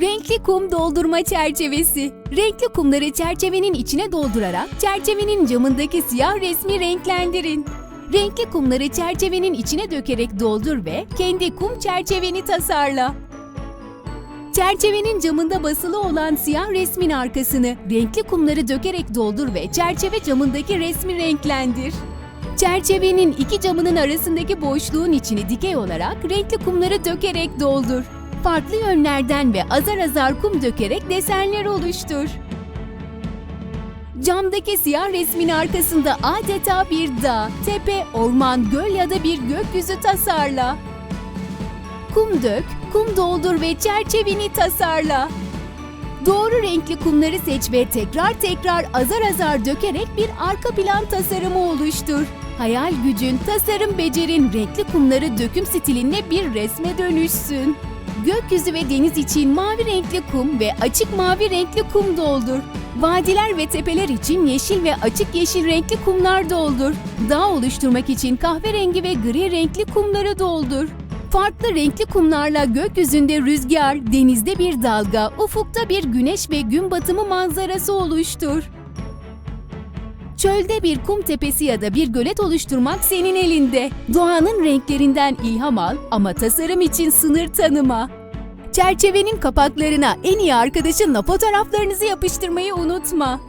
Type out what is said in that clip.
Renkli kum doldurma çerçevesi. Renkli kumları çerçevenin içine doldurarak çerçevenin camındaki siyah resmi renklendirin. Renkli kumları çerçevenin içine dökerek doldur ve kendi kum çerçeveni tasarla. Çerçevenin camında basılı olan siyah resmin arkasını renkli kumları dökerek doldur ve çerçeve camındaki resmi renklendir. Çerçevenin iki camının arasındaki boşluğun içini dikey olarak renkli kumları dökerek doldur. Farklı yönlerden ve azar azar kum dökerek desenler oluştur. Camdaki siyah resmin arkasında adeta bir dağ, tepe, orman, göl ya da bir gökyüzü tasarla. Kum dök, kum doldur ve çerçeveni tasarla. Doğru renkli kumları seç ve tekrar tekrar azar azar dökerek bir arka plan tasarımı oluştur. Hayal gücün, tasarım becerin renkli kumları döküm stilinle bir resme dönüşsün. Gökyüzü ve deniz için mavi renkli kum ve açık mavi renkli kum doldur. Vadiler ve tepeler için yeşil ve açık yeşil renkli kumlar doldur. Dağ oluşturmak için kahverengi ve gri renkli kumları doldur. Farklı renkli kumlarla gökyüzünde rüzgar, denizde bir dalga, ufukta bir güneş ve gün batımı manzarası oluştur. Çölde bir kum tepesi ya da bir gölet oluşturmak senin elinde. Doğanın renklerinden ilham al ama tasarım için sınır tanıma. Çerçevenin kapaklarına en iyi arkadaşınla fotoğraflarınızı yapıştırmayı unutma.